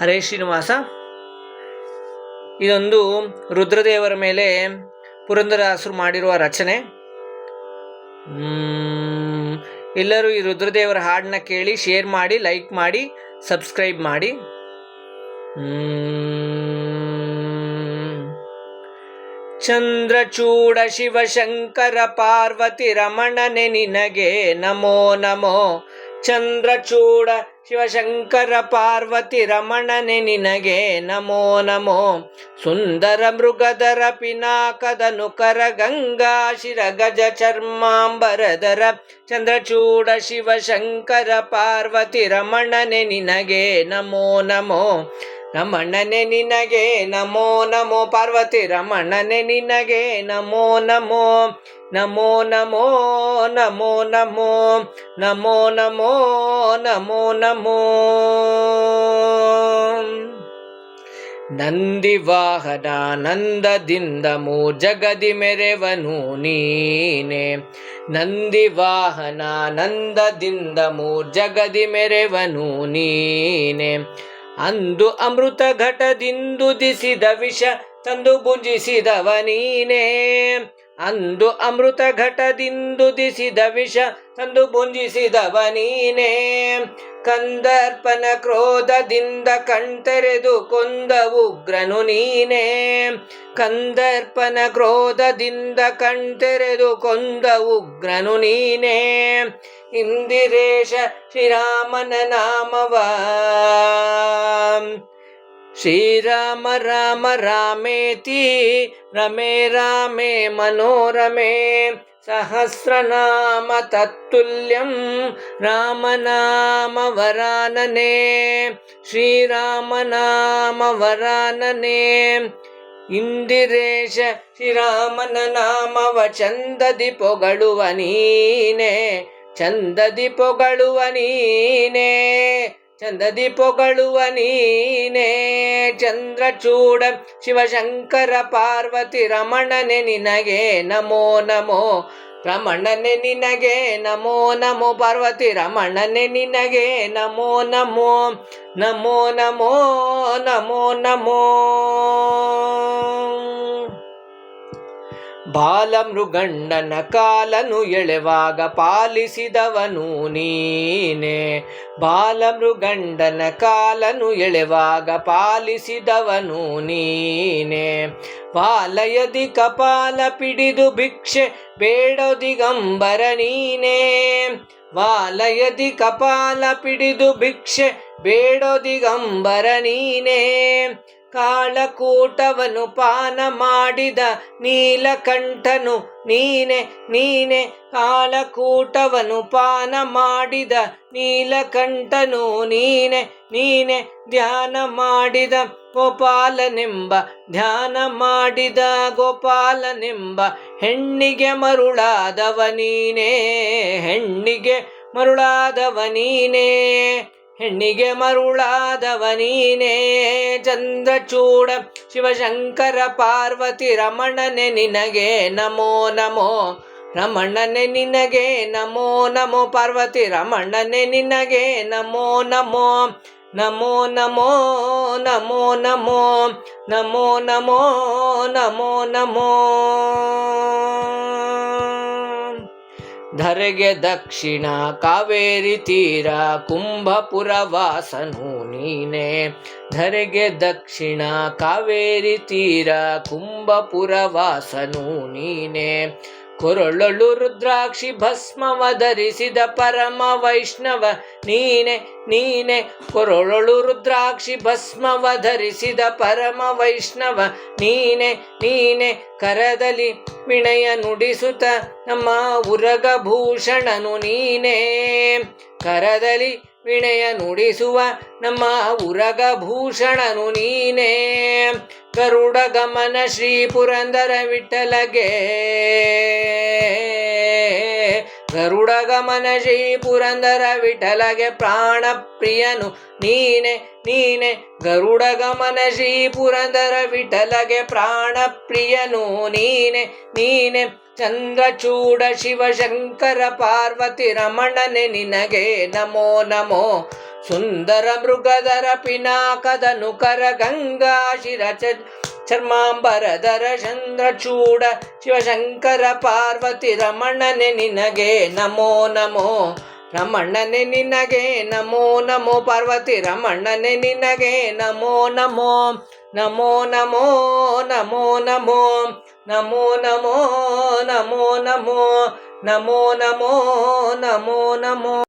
ಹರೇ ಶ್ರೀನಿವಾಸ. ಇದೊಂದು ರುದ್ರದೇವರ ಮೇಲೆ ಪುರಂದರದಾಸರು ಮಾಡಿರುವ ರಚನೆ. ಎಲ್ಲರೂ ಈ ರುದ್ರದೇವರ ಹಾಡನ್ನ ಕೇಳಿ, ಶೇರ್ ಮಾಡಿ, ಲೈಕ್ ಮಾಡಿ, ಸಬ್ಸ್ಕ್ರೈಬ್ ಮಾಡಿ. ಚಂದ್ರಚೂಡ ಶಿವಶಂಕರ ಪಾರ್ವತಿ ರಮಣನೆ ನಿನಗೆ ನಮೋ ನಮೋ. ಚಂದ್ರಚೂಡ ಶಿವಶಂಕರ ಪಾರ್ವತಿ ರಮಣನೆ ನಿನಗೆ, ನಮೋ ನಮೋ. ಸುಂದರ ಮೃಗಧರ ಪಿನಾಕದ ನುಕರ ಗಂಗಾ ಶಿರ ಗಜ ಚರ್ಮಾಂಬರಧರ. ಚಂದ್ರಚೂಡ ಶಿವಶಂಕರ ಪಾರ್ವತಿ ರಮಣನೆ ನಿನಗೆ, ನಮೋ ನಮೋ. ರಮಣನೆ ನಿನಗೆ, ನಮೋ ನಮೋ ಪಾರ್ವತಿ ರಮಣನೆ ನಿನಗೆ, ನಮೋ ನಮೋ ನಮೋ ನಮೋ ನಮೋ ನಮೋ ನಮೋ ನಮೋ ನಮೋ ನಮೋ. ನಂದಿ ವಾಹನ ನಂದದಿಂದ ಮೂ ಜಗದಿ ಮೆರೆವನು ನೀನೆ. ನಂದಿ ವಾಹನ ನಂದದಿಂದ ಮೂ ಜಗದಿ ಮೆರೆವನು ನೀನೆ. ಅಂದು ಅಮೃತ ಘಟದಿಂದು ದಿಸಿದ ವಿಷ ತಂದು ಭುಂಜಿಸಿದವ ನೀನೇ. ಅಂದು ಅಮೃತ ಘಟದಿಂದು ದಿಸಿದ ವಿಷ ತಂದು ಭುಂಜಿಸಿದವ ನೀನೇ. ಕಂದರ್ಪನ ಕ್ರೋಧದಿಂದ ಕಣ್ತೆರೆದು ಕೊಂದ ಉಗ್ರನು ನೀನೇ. ಕಂದರ್ಪನ ಕ್ರೋಧದಿಂದ ಕಣ್ತೆರೆದು ಕೊಂದ ಉಗ್ರನು ನೀನೇ. ഇന്ദിരേഷ ശ്രീരാമന നാമവ ശ്രീരാമ രാമ രാമേതി രമേ രാമേ മനോരമേ സഹസ്രനാമ തത്തുല്യം രാമനാമ വരാനനേ ശ്രീരാമനാമ വരാനനേ ಇಂದಿರೇಶ ಶ್ರೀರಾಮನ ನಾಮವ ಚಂದದಿ ಪೊಗಳುವ ನೀನೇ ಚಂದದಿ ಪೊಗಳುವ ನೀನೆ, ಚಂದದಿ ಪೊಗಳುವ ನೀನೆ. ಚಂದ್ರಚೂಡ ಶಿವಶಂಕರ ಪಾರ್ವತಿ ರಮಣನೆ ನಿನಗೆ ನಮೋ ನಮೋ, ರಮಣನೆ ನಿನಗೆ ನಮೋ ನಮೋ. ಪಾರ್ವತಿ ರಮಣನೆ ನಿನಗೆ ನಮೋ ನಮೋ ನಮೋ ನಮೋ ನಮೋ ನಮೋ. ಬಾಲಮೃಗಣ್ಣನ ಕಾಲನು ಎಳೆವಾಗ ಪಾಲಿಸಿದವನು ನೀನೇ. ಬಾಲಮೃಗಂಡನ ಕಾಲನು ಎಳೆವಾಗ ಪಾಲಿಸಿದವನು ನೀನೇ. ವಾಲಯದಿ ಕಪಾಲ ಪಿಡಿದು ಭಿಕ್ಷೆ ಬೇಡದಿಗಂಬರ ನೀನೇ. ವಾಲಯದಿ ಕಪಾಲ ಪಿಡಿದು ಭಿಕ್ಷೆ ಬೇಡದಿಗಂಬರ ನೀನೇ. ಕಾಳಕೂಟವನು ಪಾನ ಮಾಡಿದ ನೀಲಕಂಠನು, ನೀನೆ ನೀನೆ, ಕಾಳಕೂಟವನು ಪಾನ ಮಾಡಿದ ನೀಲಕಂಠನು, ನೀನೆ ನೀನೆ, ಧ್ಯಾನ ಮಾಡಿದ ಗೋಪಾಲನೆಂಬ, ಧ್ಯಾನ ಮಾಡಿದ ಗೋಪಾಲನೆಂಬ, ಹೆಣ್ಣಿಗೆ ಮರುಳಾದವ ನೀನೇ, ಹೆಣ್ಣಿಗೆ ಮರುಳಾದವ ನೀನೇ. ಹೆಣ್ಣಿಗೆ ಮರುಳಾದವ ನೀನೇ ಚಂದ್ರಚೂಡ, ಶಿವಶಂಕರ, ಪಾರ್ವತಿ, ರಮಣನೆ ನಿನಗೆ ನಮೋ ನಮೋ. ರಮಣನೆ ನಿನಗೆ ನಮೋ ನಮೋ. ಪಾರ್ವತಿ, ರಮಣನೆ ನಿನಗೆ ನಮೋ ನಮೋ. ನಮೋ ನಮೋ ನಮೋ ನಮೋ. ನಮೋ ನಮೋ ನಮೋ ನಮೋ. ಧರೆಗೆ ದಕ್ಷಿಣ ಕಾವೇರಿ ತೀರ ಕುಂಭಪುರ ವಾಸನು ನೀನೆ. ಧರೆಗೆ ದಕ್ಷಿಣ ಕಾವೇರಿ ತೀರ ಕುಂಭಪುರ ವಾಸನು ನೀನೆ. ಕೊರಳಲು ರುದ್ರಾಕ್ಷಿ ಭಸ್ಮವ ಧರಿಸಿದ ಪರಮ ವೈಷ್ಣವ. ನೀನೆ ನೀನೆ, ಕೊರಳಲು ರುದ್ರಾಕ್ಷಿ ಭಸ್ಮವ ಧರಿಸಿದ ಪರಮ ವೈಷ್ಣವ. ನೀನೆ ನೀನೆ, ಕರದಲ್ಲಿ ವಿಣಯ ನುಡಿಸುತ್ತ ನಮ್ಮ ಉರಗಭೂಷಣನು ನೀನೇ. ಕರದಲ್ಲಿ ವಿಣಯ ನುಡಿಸುವ ನಮ್ಮ ಉರಗಭೂಷಣನು ನೀನೇ. ಗರುಡ ಗಮನ ಶ್ರೀ ಪುರಂದರ ವಿಠಲಗೆ. ಗರುಡ ಗಮನ ಶ್ರೀ ಪುರಂದರ ವಿಠಲಗೆ ಪ್ರಾಣ ಪ್ರಿಯನು ನೀನೆ ನೀನೆ. ಗರುಡಗಮನ ಶ್ರೀ ಪುರಂದರ ವಿಠಲಗೆ ಪ್ರಾಣ ಪ್ರಿಯನು ನೀನೆ ನೀನೆ. ಚಂದ್ರಚೂಡ ಶಿವಶಂಕರ ಪಾರ್ವತಿ ರಮಣನೆ ನಿನಗೆ ನಮೋ ನಮೋ. ಸುಂದರ ಮೃಗದರ ಪಿನಾಕದ ನುಕರ ಗಂಗಾ ಶಿರ ಚ- ಚರ್ಮಾಂಬರಧರ ಚಂದ್ರಚೂಡ ಶಿವಶಂಕರ ಪಾರ್ವತಿ ರಮಣನೆ ನಿನಗೆ ನಮೋ ನಮೋ ರಮಣ್ಣನೆ ನಿನಗೆ ನಮೋ ನಮೋ ಪಾರ್ವತಿ ರಮಣ್ಣನೆ ನಿನಗೆ ನಮೋ ನಮೋ ನಮೋ ನಮೋ ನಮೋ ನಮೋ ನಮೋ ನಮೋ ನಮೋ ನಮೋ ನಮೋ ನಮೋ ನಮೋ ನಮೋ